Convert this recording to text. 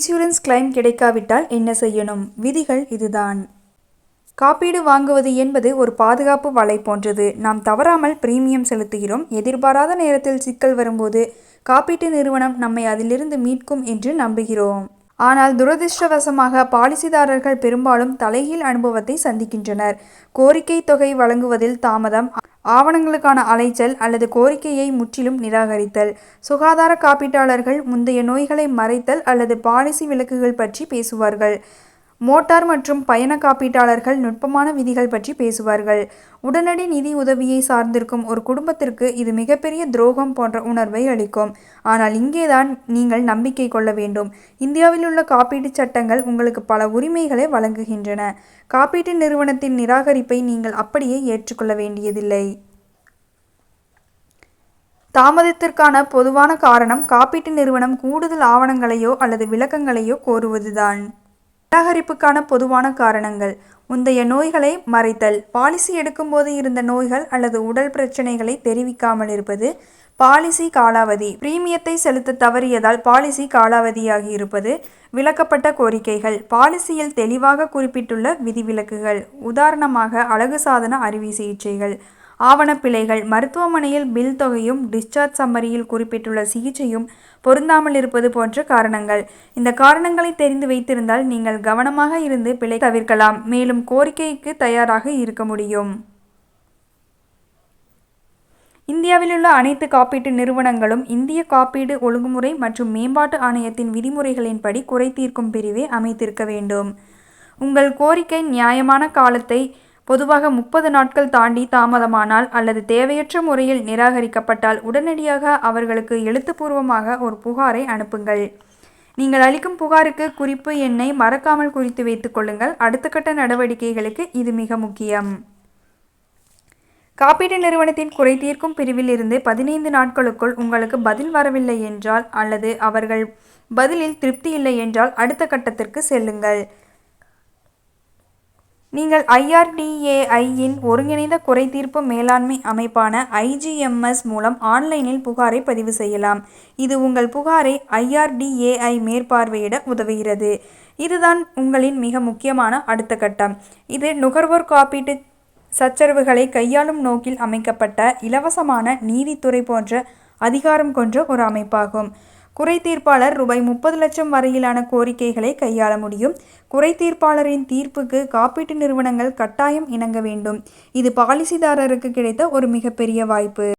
Insurance claim கிடைக்காவிட்டால் என்ன செய்யணும்? விதிகள் இதுதான். காப்பீடு வாங்குவது என்பது ஒரு பாதுகாப்பு வலை போன்றது. நாம் தவறாமல் பிரீமியம் செலுத்துகிறோம். எதிர்பாராத நேரத்தில் சிக்கல் வரும்போது காப்பீட்டு நிறுவனம் நம்மை அதிலிருந்து மீட்கும் என்று நம்புகிறோம். ஆனால் துரதிர்ஷ்டவசமாக பாலிசிதாரர்கள் பெரும்பாலும் தலைகீழ் அனுபவத்தை சந்திக்கின்றனர். கோரிக்கை தொகை வழங்குவதில் தாமதம் ஆவணங்களுக்கான அலைச்சல் அல்லது கோரிக்கையை முற்றிலும் நிராகரித்தல் சுகாதார காப்பீட்டாளர்கள் முந்தைய நோய்களை மறைத்தல் அல்லது பாலிசி விலக்குகள் பற்றி பேசுவார்கள். மோட்டார் மற்றும் பயண காப்பீட்டாளர்கள் நுட்பமான விதிகள் பற்றி பேசுவார்கள். உடனடி நிதி உதவியை சார்ந்திருக்கும் ஒரு குடும்பத்திற்கு இது மிகப்பெரிய துரோகம் போன்ற உணர்வை அளிக்கும். ஆனால் இங்கேதான் நீங்கள் நம்பிக்கை கொள்ள வேண்டும். இந்தியாவில் உள்ள காப்பீட்டு சட்டங்கள் உங்களுக்கு பல உரிமைகளை வழங்குகின்றன. காப்பீட்டு நிறுவனத்தின் நிராகரிப்பை நீங்கள் அப்படியே ஏற்றுக்கொள்ள வேண்டியதில்லை. தாமதத்திற்கான பொதுவான காரணம் காப்பீட்டு நிறுவனம் கூடுதல் ஆவணங்களையோ அல்லது விளக்கங்களையோ கோருவதுதான். நிராகரிப்புக்கான பொதுவான காரணங்கள். முந்தைய நோய்களை மறைத்தல் பாலிசி எடுக்கும்போது இருந்த நோய்கள் அல்லது உடல் பிரச்சனைகளை தெரிவிக்காமல் இருப்பது பாலிசி காலாவதி பிரீமியத்தை செலுத்த தவறியதால் பாலிசி காலாவதியாகி இருப்பது விளக்கப்பட்ட கோரிக்கைகள் பாலிசியில் தெளிவாக குறிப்பிட்டுள்ள விதிவிலக்குகள் உதாரணமாக அழகு சாதன அறுவை சிகிச்சைகள் ஆவணப்பிழைகள் மருத்துவமனையில் பில் தொகையும் டிஸ்சார்ஜ் சம்மரியில் குறிப்பிட்டுள்ள சிகிச்சையும் பொருந்தாமல் இருப்பது போன்ற காரணங்கள். இந்த காரணங்களை தெரிந்து வைத்திருந்தால் நீங்கள் கவனமாக இருந்து பிழை தவிர்க்கலாம். மேலும் கோரிக்கைக்கு தயாராக இருக்க முடியும். இந்தியாவில் உள்ள அனைத்து காப்பீட்டு நிறுவனங்களும் இந்திய காப்பீடு ஒழுங்குமுறை மற்றும் மேம்பாட்டு ஆணையத்தின் விதிமுறைகளின்படி குறை தீர்க்கும் பிரிவை அமைத்திருக்க வேண்டும். உங்கள் கோரிக்கை நியாயமான காலத்தை பொதுவாக முப்பது நாட்கள் தாண்டி தாமதமானால் அல்லது தேவையற்ற முறையில் நிராகரிக்கப்பட்டால் உடனடியாக அவர்களுக்கு எழுத்துப்பூர்வமாக ஒரு புகாரை அனுப்புங்கள். நீங்கள் அளிக்கும் புகாருக்கு குறிப்பு எண்ணை மறக்காமல் குறித்து வைத்துக் கொள்ளுங்கள். அடுத்த கட்ட நடவடிக்கைகளுக்கு இது மிக முக்கியம். காப்பீட்டு நிறுவனத்தின் குறை தீர்க்கும் பிரிவில் இருந்து பதினைந்து நாட்களுக்குள் உங்களுக்கு பதில் வரவில்லை என்றால் அல்லது அவர்கள் பதிலில் திருப்தி இல்லை என்றால் அடுத்த கட்டத்திற்கு செல்லுங்கள். நீங்கள் ஐஆர்டிஏஐயின் ஒருங்கிணைந்த குறைதீர்ப்பு மேலாண்மை அமைப்பான ஐஜிஎம்எஸ் மூலம் ஆன்லைனில் புகாரை பதிவு செய்யலாம். இது உங்கள் புகாரை ஐஆர்டிஏஐ மேற்பார்வையிட உதவுகிறது. இதுதான் உங்களின் மிக முக்கியமான அடுத்த கட்டம். இது நுகர்வோர் காப்பீட்டு சச்சரவுகளை கையாளும் நோக்கில் அமைக்கப்பட்ட இலவசமான நீதித்துறை போன்ற அதிகாரம் கொண்ட ஒரு அமைப்பாகும். குறை தீர்ப்பாளர் ரூபாய் முப்பது லட்சம் வரையிலான கோரிக்கைகளை கையாள முடியும். குறை தீர்ப்பாளரின் தீர்ப்புக்கு காப்பீட்டு நிறுவனங்கள் கட்டாயம் இணங்க வேண்டும். இது பாலிசிதாரருக்கு கிடைத்த ஒரு மிகப்பெரிய வாய்ப்பு.